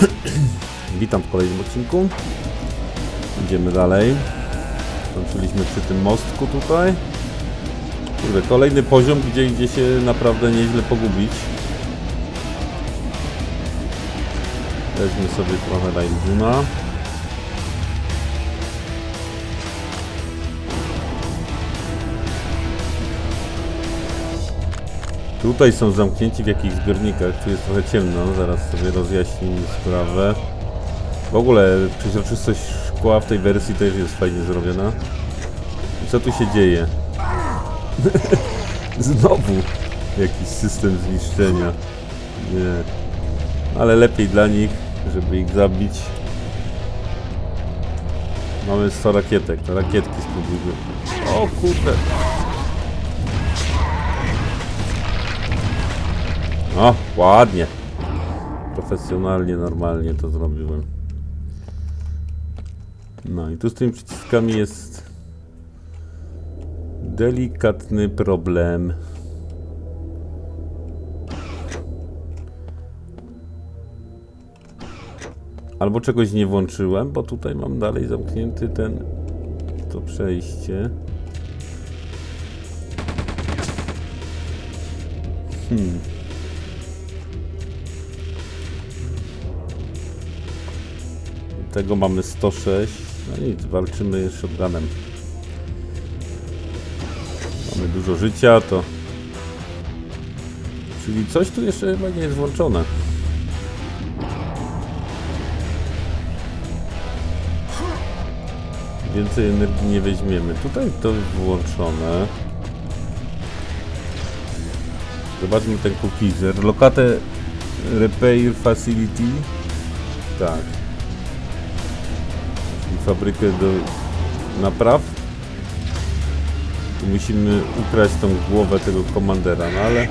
Witam w kolejnym odcinku. Idziemy dalej. Skończyliśmy przy tym mostku tutaj. Kurde, kolejny poziom, gdzie idzie się naprawdę nieźle pogubić. Weźmy sobie trochę Lightbuna. Tutaj są zamknięci w jakichś zbiornikach, tu jest trochę ciemno, zaraz sobie rozjaśnimy sprawę. W ogóle przeźroczystość szkła w tej wersji też jest fajnie zrobiona. Co tu się dzieje? Znowu jakiś system zniszczenia. Nie. Ale lepiej dla nich, żeby ich zabić. Mamy 100 rakietek, to rakietki spróbujmy. O kurde. O, ładnie. Profesjonalnie, normalnie to zrobiłem. No i tu z tymi przyciskami jest delikatny problem. Albo czegoś nie włączyłem, bo tutaj mam dalej zamknięty ten to przejście. Hmm. Tego mamy 106. No nic, walczymy shotgunem. Mamy dużo życia, to... Czyli coś tu jeszcze chyba nie jest włączone. Więcej energii nie weźmiemy. Tutaj to włączone. Zobaczmy ten cookizer. Lokatę Repair Facility. Tak. Fabrykę do napraw. I musimy ukraść tą głowę tego komandera, no ale...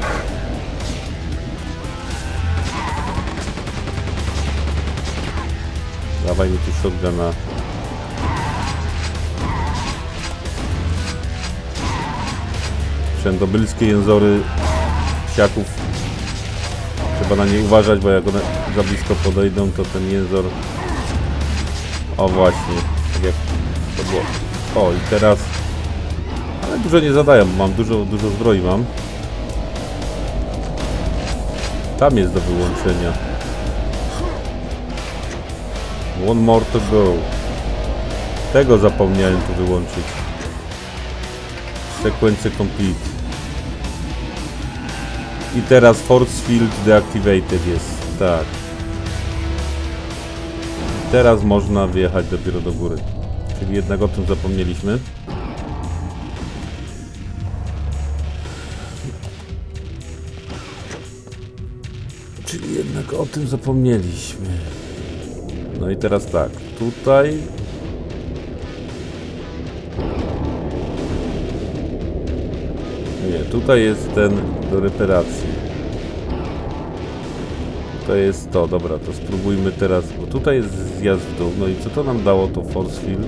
Dawaj mi tu shotguna. Wszędobylskie jęzory psiaków. Trzeba na nie uważać, bo jak one za blisko podejdą, to ten jęzor... O właśnie, tak jak to było. O i teraz... Ale dużo nie zadają, mam dużo, dużo zbroi mam. Tam jest do wyłączenia. One more to go. Tego zapomniałem tu wyłączyć. Sekwencję complete. I teraz force field deactivated jest. Tak. Teraz można wjechać dopiero do góry. Czyli jednak o tym zapomnieliśmy. Czyli jednak o tym zapomnieliśmy. No i teraz tak, tutaj Nie, tutaj jest ten do reparacji. To jest to, dobra, to spróbujmy teraz, bo tutaj jest zjazd w dół. No i co to nam dało to force field?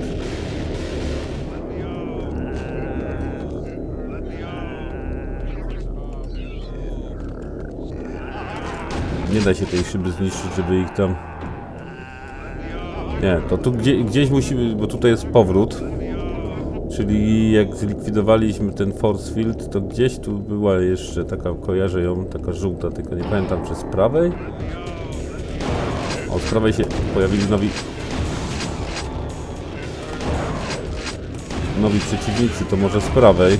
Nie da się tej szyby zniszczyć, żeby ich tam... Nie, to tu gdzie, gdzieś musimy, bo tutaj jest powrót. Czyli jak zlikwidowaliśmy ten force field, to gdzieś tu była jeszcze taka, kojarzę ją, taka żółta, tylko nie pamiętam, czy z prawej? O, z prawej się pojawili nowi... Nowi przeciwnicy, to może z prawej.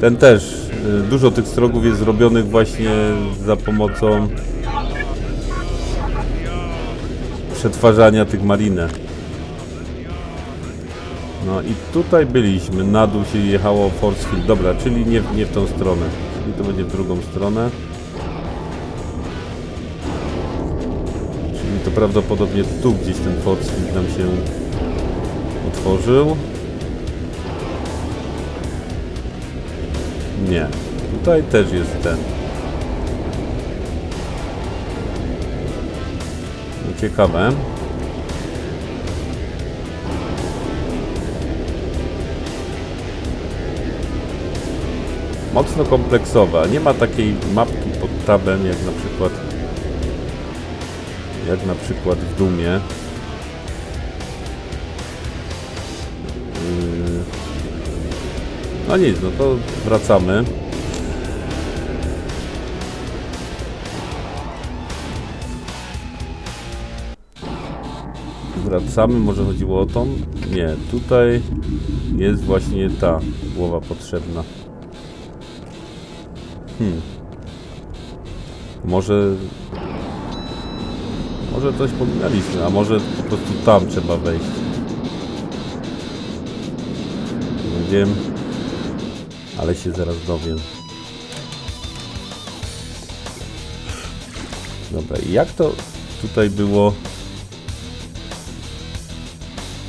Ten też. y, Dużo tych strogów jest zrobionych właśnie za pomocą przetwarzania tych marinę. No i tutaj byliśmy, na dół się jechało Force Field. Dobra, czyli nie, nie w tą stronę. Czyli to będzie w drugą stronę. Czyli to prawdopodobnie tu gdzieś ten Force Field nam się utworzył. Nie. Tutaj też jest ten. No, Ciekawe. Mocno kompleksowa. Nie ma takiej mapki pod tabem jak na przykład Jak na przykład w Dumie. Yy, No nic, no to wracamy. Wracamy, może chodziło o tą? Nie, tutaj jest właśnie ta głowa potrzebna. Hmm. Może... Może coś pominęliśmy, a może po prostu tam trzeba wejść. Nie wiem, ale się zaraz dowiem. Dobra, jak to tutaj było?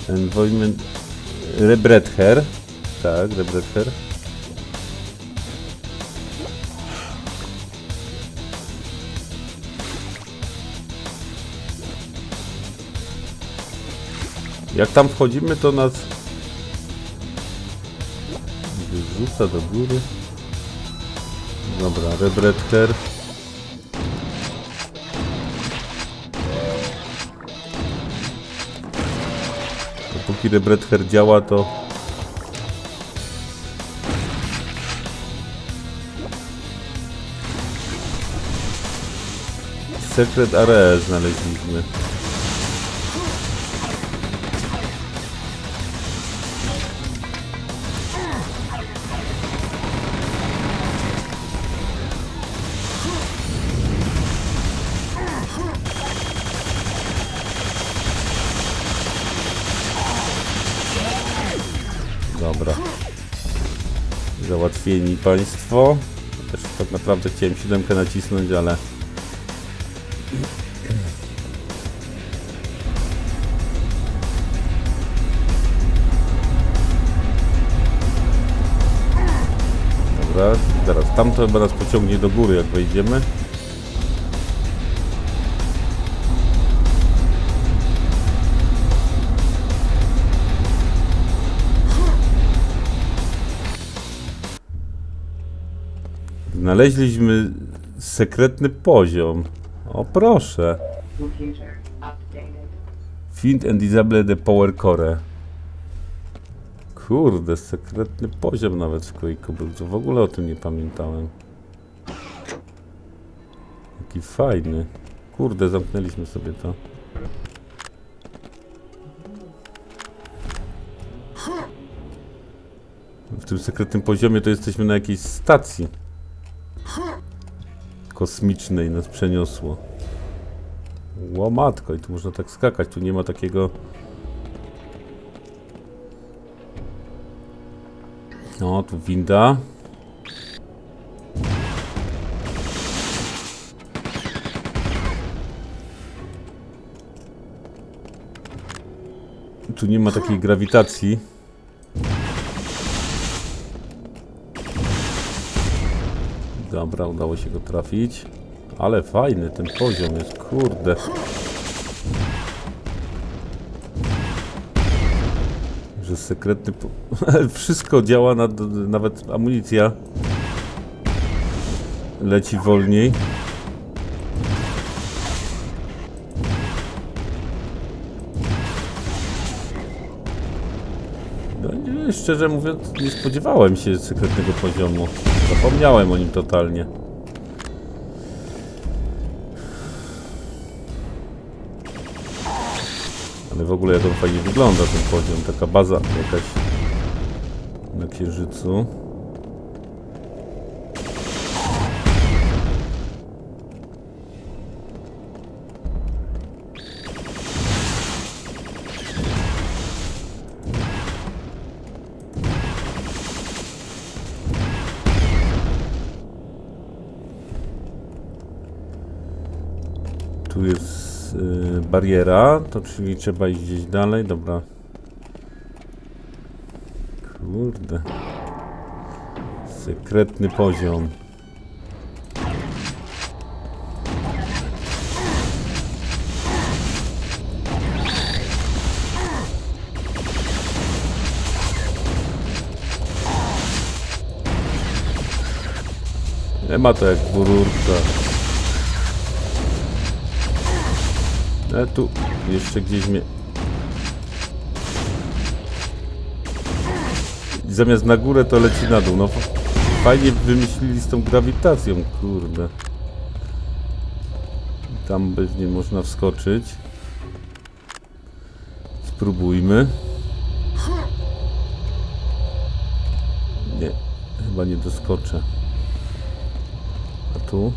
Environment... Rebredher. Tak, Rebredher. Jak tam wchodzimy, to nas wyrzuca do góry. Dobra, Rebredher. Dopóki Rebredher działa, to... Secret Area znaleźliśmy. Załatwieni państwo. Też tak naprawdę chciałem siódemkę nacisnąć, ale... Dobra, teraz tamto nas pociągnie do góry, jak wejdziemy. Znaleźliśmy sekretny poziom. O proszę. Find and disable the power core. Kurde, sekretny poziom nawet w Quake'u był. To w ogóle o tym nie pamiętałem. Jaki fajny. Kurde, zamknęliśmy sobie to. W tym sekretnym poziomie to jesteśmy na jakiejś stacji kosmicznej nas przeniosło. Łomatko, i tu można tak skakać, tu nie ma takiego... No, tu winda. Tu nie ma takiej grawitacji. Dobra, udało się go trafić. Ale fajny ten poziom jest, kurde. Że sekretny... Po... Wszystko działa, nawet amunicja leci wolniej. Szczerze mówiąc, nie spodziewałem się sekretnego poziomu. Zapomniałem o nim totalnie. Ale w ogóle jak on fajnie wygląda ten poziom, taka baza jakaś na księżycu. Bariera, to czyli trzeba iść gdzieś dalej, dobra. Kurde. Sekretny poziom. Nie ma to jak w rurkach. E, tu jeszcze gdzieś mnie... Zamiast na górę to leci na dół. No fajnie wymyślili z tą grawitacją, kurde. Tam pewnie można wskoczyć. Spróbujmy. Nie, chyba nie doskoczę. A tu?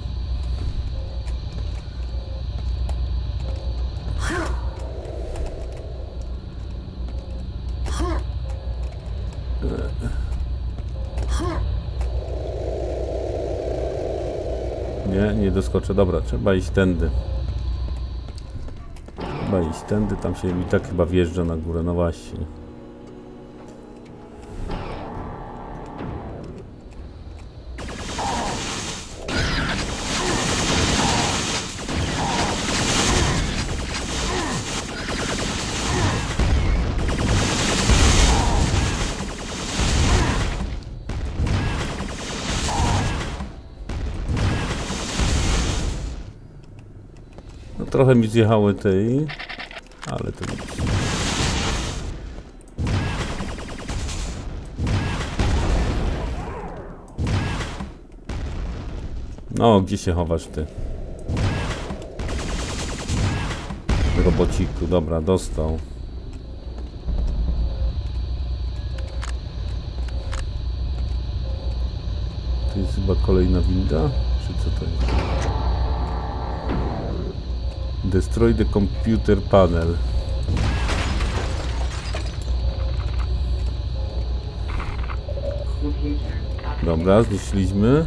Nie, nie doskoczę. Dobra, trzeba iść tędy. Trzeba iść tędy, tam się i tak chyba wjeżdża na górę, no właśnie. Trochę mi zjechały tej, ale to. No, gdzie się chowasz ty? Robociku, dobra, dostał. To jest chyba kolejna winda? Czy co to jest? Destroy the computer panel. Dobra, zniszczyliśmy.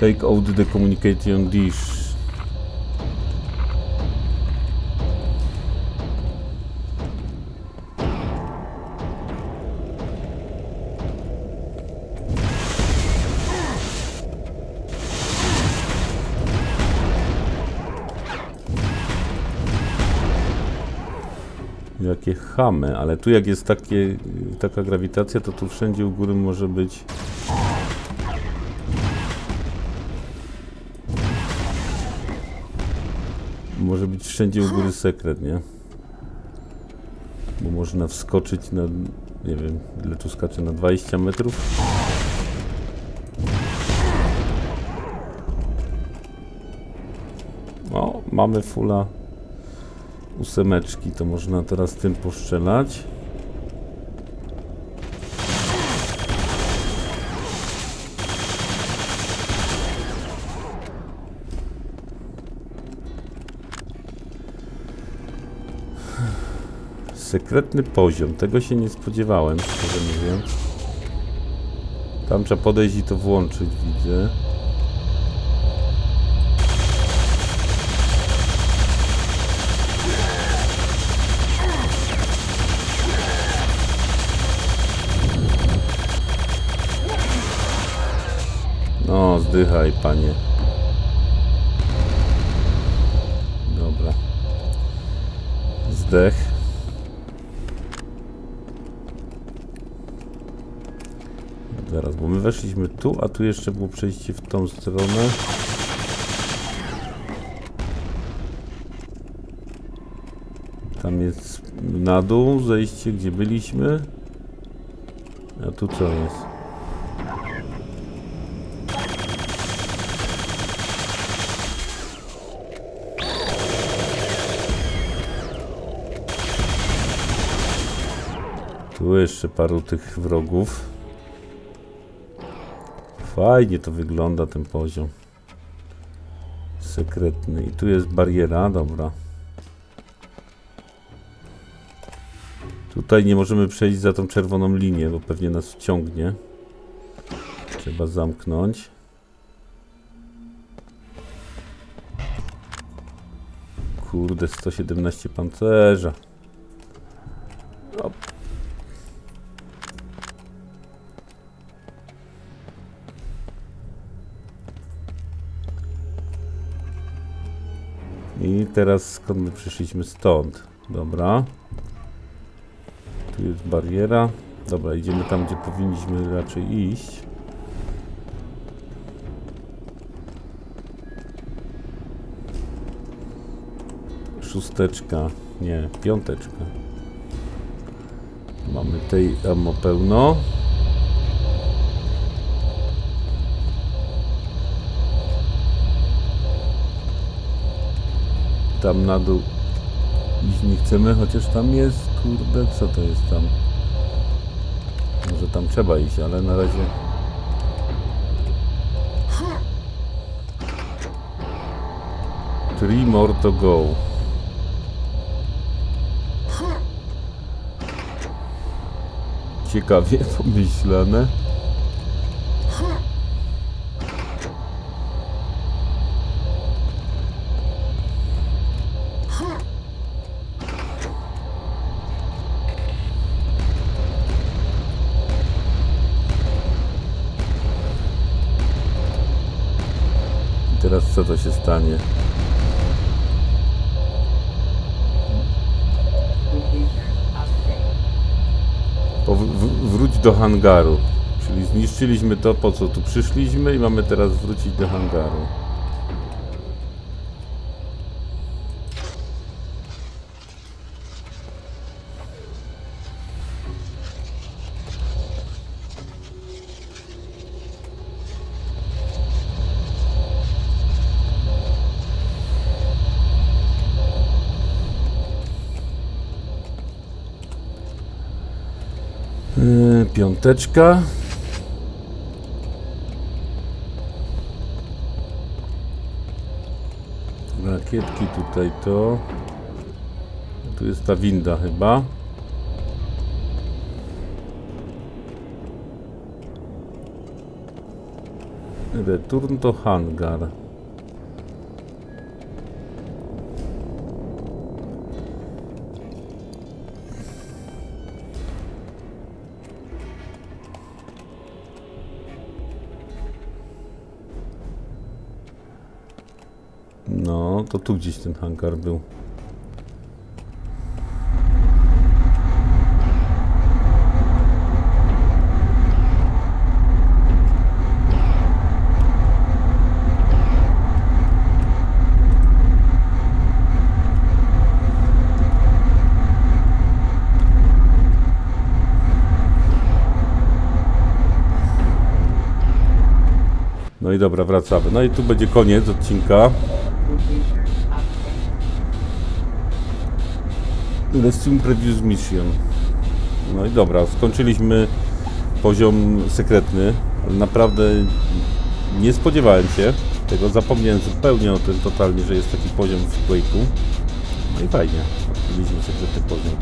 Take out the communication dish. Jakie chamy, ale tu jak jest takie, taka grawitacja, to tu wszędzie u góry może być Może być wszędzie u góry sekret, nie? Bo można wskoczyć na, nie wiem, ile tu skacze, na 20 metrów? O, mamy fula ósemeczki, to można teraz tym poszczelać. Sekretny poziom. Tego się nie spodziewałem, szczerze mówiąc. Tam trzeba podejść i to włączyć, widzę. Zdychaj, panie. Dobra. Zdech. Zaraz, bo my weszliśmy tu, a tu jeszcze było przejście w tą stronę. Tam jest na dół zejście, gdzie byliśmy. A tu co jest? Tu jeszcze paru tych wrogów. Fajnie to wygląda ten poziom. Sekretny. I tu jest bariera, dobra. Tutaj nie możemy przejść za tą czerwoną linię, bo pewnie nas wciągnie. Trzeba zamknąć. Kurde, 117 pancerza. I teraz skąd my przyszliśmy? Stąd. Dobra. Tu jest bariera. Dobra, idziemy tam, gdzie powinniśmy raczej iść. szósteczka, nie, piąteczka. Mamy tej ammo pełno. Tam na dół iść nie chcemy, chociaż tam jest, kurde, co to jest tam? Może tam trzeba iść, ale na razie... Three more to go. Ciekawie pomyślane. Teraz co to się stanie? Wróć do hangaru. Czyli zniszczyliśmy to, po co tu przyszliśmy i mamy teraz wrócić do hangaru. Piąteczka. Rakietki tutaj to. Tu jest ta winda chyba. Return to hangar. To tu gdzieś ten hangar był. No i dobra, wracamy. No i tu będzie koniec odcinka. Update. Resume Previous Mission. No i dobra, skończyliśmy poziom sekretny, naprawdę nie spodziewałem się tego, zapomniałem zupełnie o tym totalnie, że jest taki poziom w Quake'u. No i fajnie, odkryliśmy sekretny poziom.